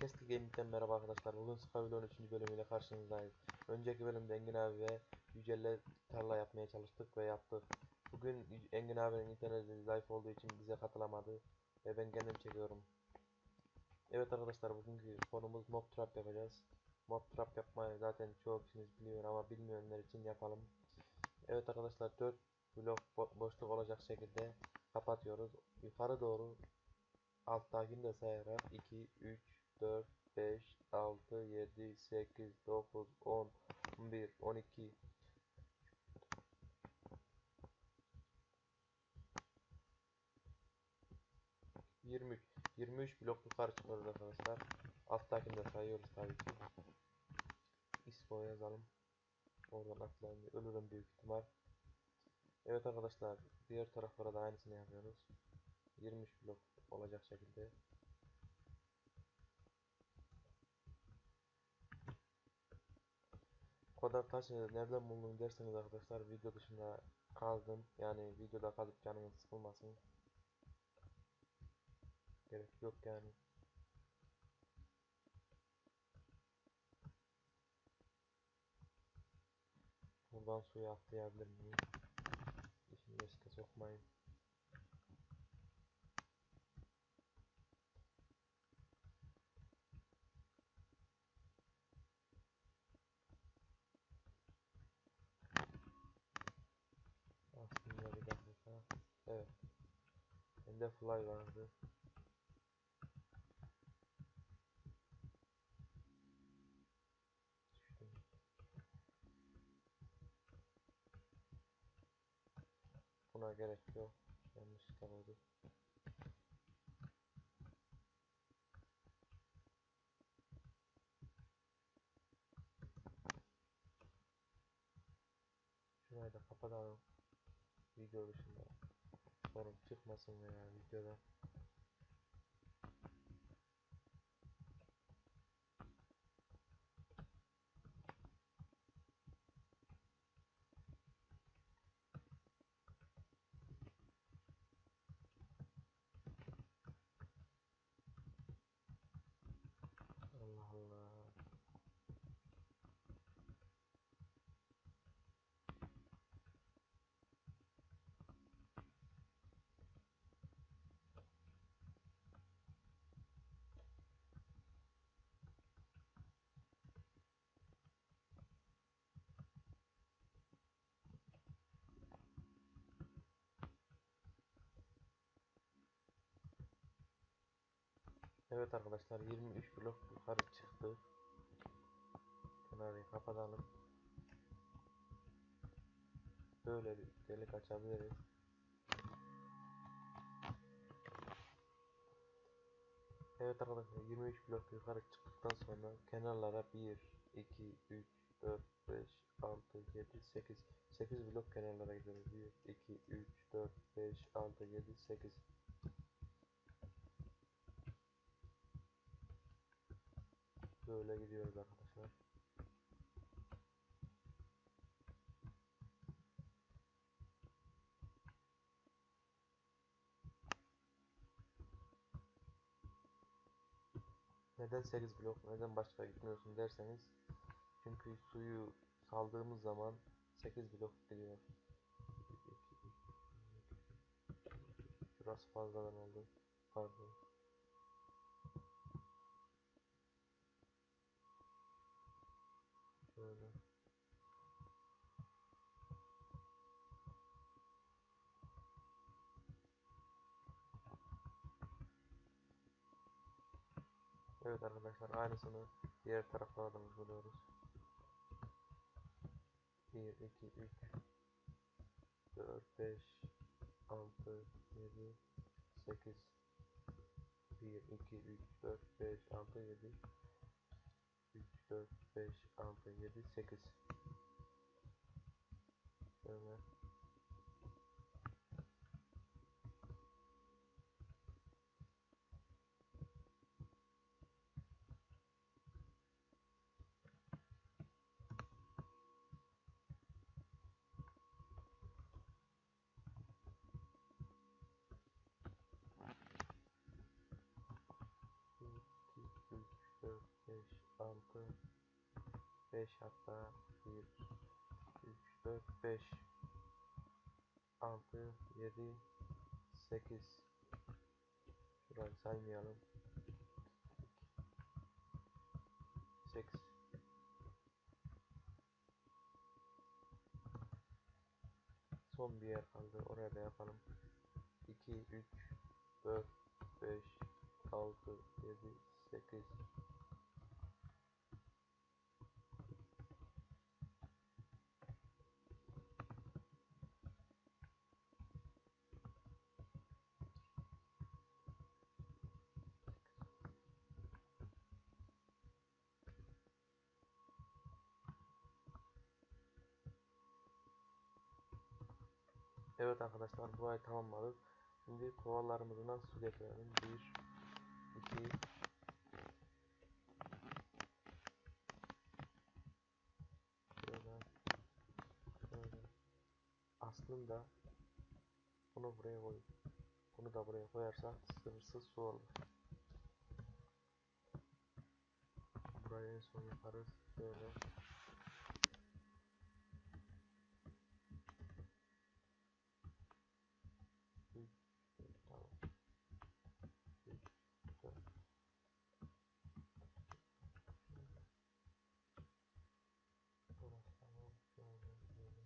Kestik Gaming'den merhaba arkadaşlar. Bugün Skyblock'un 3. bölümüyle karşınızdayız. Önceki bölümde Engin abi ve Yücel'le tarla yapmaya çalıştık ve yaptık. Bugün Engin abinin interneti zayıf olduğu için bize katılamadı ve ben kendim çekiyorum. Evet arkadaşlar bugünkü konumuz mob trap yapacağız. Mob trap yapmayı zaten çoğu kişiniz biliyor ama bilmeyenler için yapalım. Evet arkadaşlar 4 blok bo- boşluk olacak şekilde kapatıyoruz. Yukarı doğru alttakini de sayarak 2, 3, 4, 5, 6, 7, 8, 9, 10, 11, 12, 23, 23 blok yukarı çıkıyoruz arkadaşlar. Alttakini de sayıyoruz tabii ki. ISO yazalım. Oradan atlayınca ölürüm büyük ihtimal. Evet arkadaşlar diğer taraflara da aynısını yapıyoruz. 23 blok olacak şekilde. Kadar taşı nereden buldum derseniz arkadaşlar video dışında kazdım. Yani videoda kazıp canınız sıkılmasın. Gerek yok yani. Buradan suya atlayabilir miyim? İşini riske sokmayın. Aslında bir dakika. Evet. Bende fly vardı. Buna gerek yok. Yanlışlıkla oldu. Şurayı da kapatalım. Video dışında sorun çıkmasın veya videoda. Evet arkadaşlar 23 blok yukarı çıktı. Kenarıyı kapatalım. Böyle bir delik açabiliriz. Evet arkadaşlar 23 blok yukarı çıktıktan sonra kenarlara 1, 2, 3, 4, 5, 6, 7, 8 8 blok kenarlara gidiyoruz. 1, 2, 3, 4, 5, 6, 7, 8 Böyle gidiyoruz arkadaşlar. Neden 8 blok, neden başka gitmiyorsun derseniz çünkü suyu saldığımız zaman 8 blok gidiyor. 1, 2, 3, Şurası fazladan oldu. Pardon. Şöyle. Evet arkadaşlar aynısını diğer taraflara da uyguluyoruz. 1, 2, 3, 4, 5, 6, 7, 8, 1, 2, 3, 4, 5, 6, 7, 3, 4, 5, 6, 7, 8. Şöyle. Bir, iki, üç, 5 hatta 1 3 4 5 6 7 8 Şurayı saymayalım. 8 Son bir yer kaldı. Oraya da yapalım. 2 3 4 5 6 7 8 Evet arkadaşlar burayı tamamladık. Şimdi kovalarımızı nasıl su getirelim? 1 2 Şöyle Şöyle Aslında bunu buraya koy. Bunu da buraya koyarsak sınırsız su olur. Burayı en son yaparız. Şöyle Üç, dört, tamam. Üç, dört. Burası tamam. Şöyle, şöyle.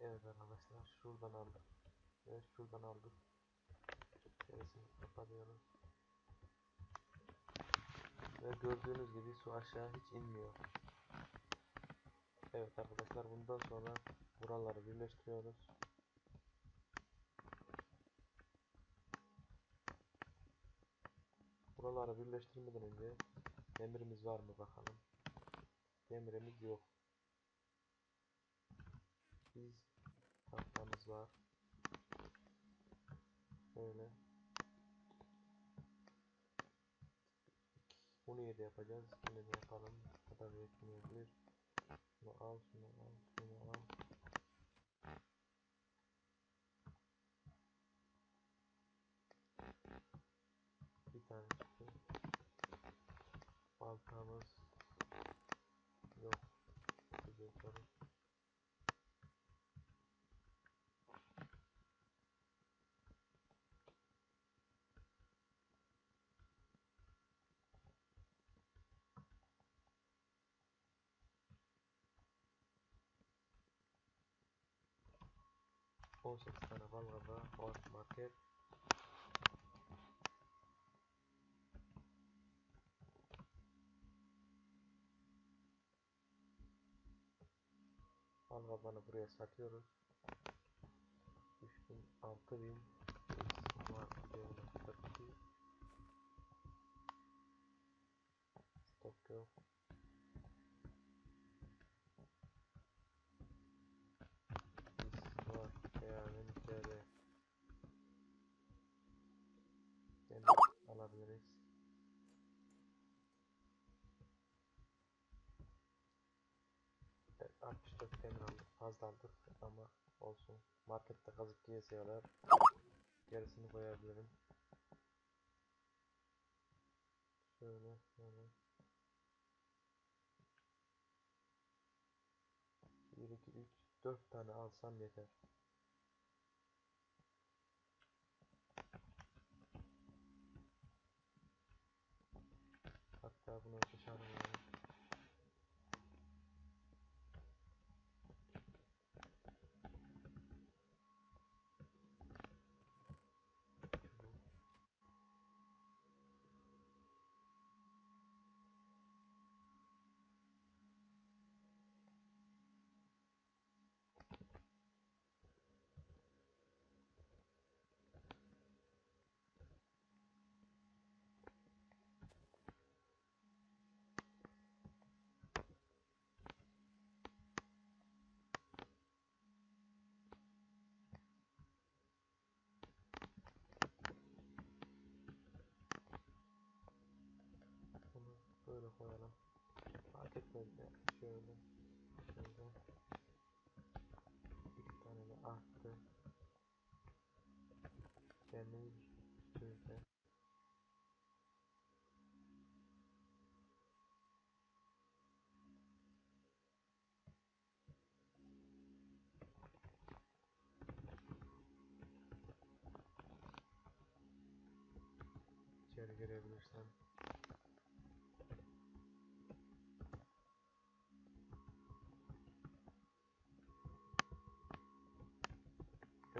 Evet arkadaşlar şuradan aldık. Evet şuradan aldık. Gerisini kapatıyoruz. Ve gördüğünüz gibi su aşağı hiç inmiyor. Evet arkadaşlar bundan sonra buraları birleştiriyoruz. Buraları birleştirmeden önce demirimiz var mı bakalım. Demirimiz yok. Biz tahtamız var. Şöyle. Bunu yedi yapacağız. Bunu yapalım. Kadar yetmeyebilir. Şunu al, şunu al, şunu al. 18 tane var burada. Boğaz market. Al buraya satıyoruz. 3000, 6000 var. 42 Stok yok. 64 demir aldık fazla ama olsun. Markette kazık kesiyorlar gerisini koyabilirim. Şöyle şöyle. 1 2 3 4 tane alsam yeter. Hatta bunu dışarı Şöyle koyalım. Fark etmez de şöyle. Şöyle. İki tane de arttı. Kendimiz tutuyoruz içeri girebilirsen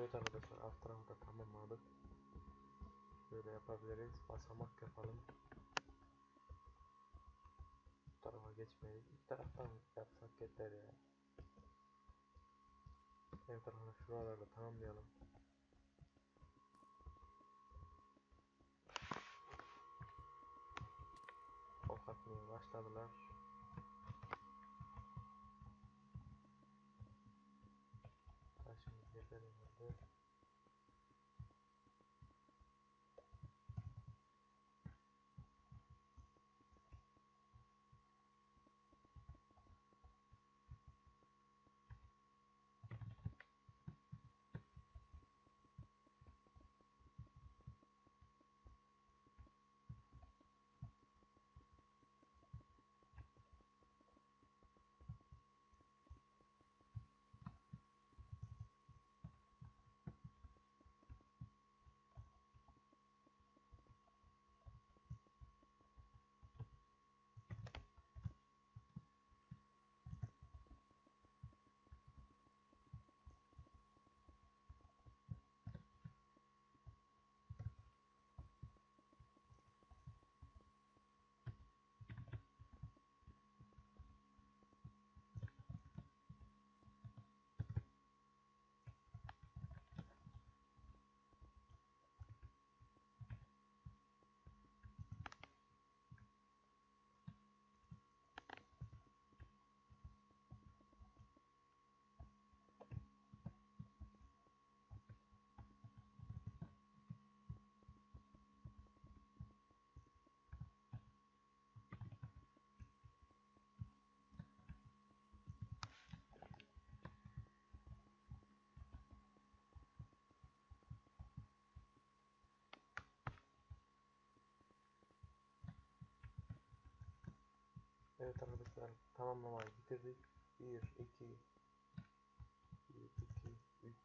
Evet arkadaşlar alt tarafı da tamamladık. Böyle yapabiliriz. Basamak yapalım. Bu tarafa geçmeyi ilk taraftan yapsak yeter ya. Evet arkadaşlar şuralarda tamamlayalım. Atmaya başladılar. Evet arkadaşlar tamamlamayı bitirdik. 1, 2, 1, 2, 3,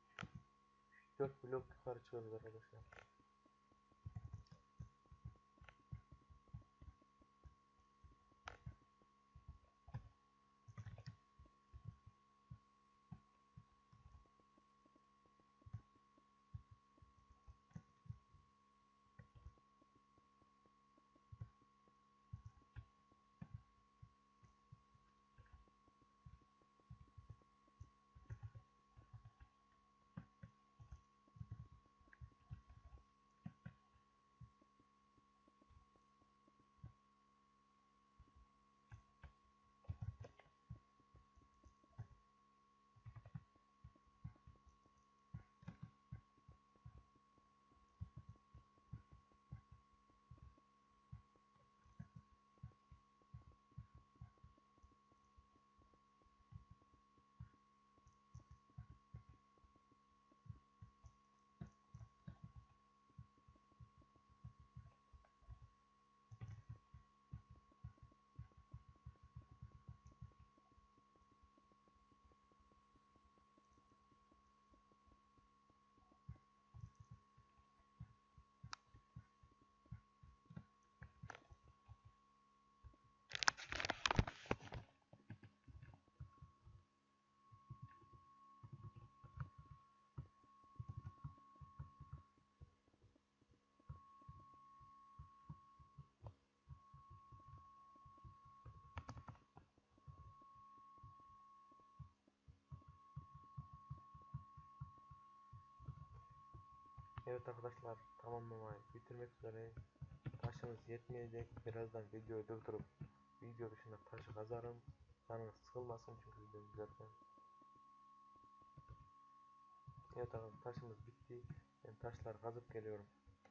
4 blok yukarı çıkıyoruz arkadaşlar. Evet arkadaşlar tamamlamayı bitirmek üzere. Taşımız yetmeyecek. Birazdan videoyu durdurup video dışında taşı kazarım. Canınız sıkılmasın çünkü videoyu izlerken. Evet arkadaşlar taşımız bitti. Ben taşlar kazıp geliyorum.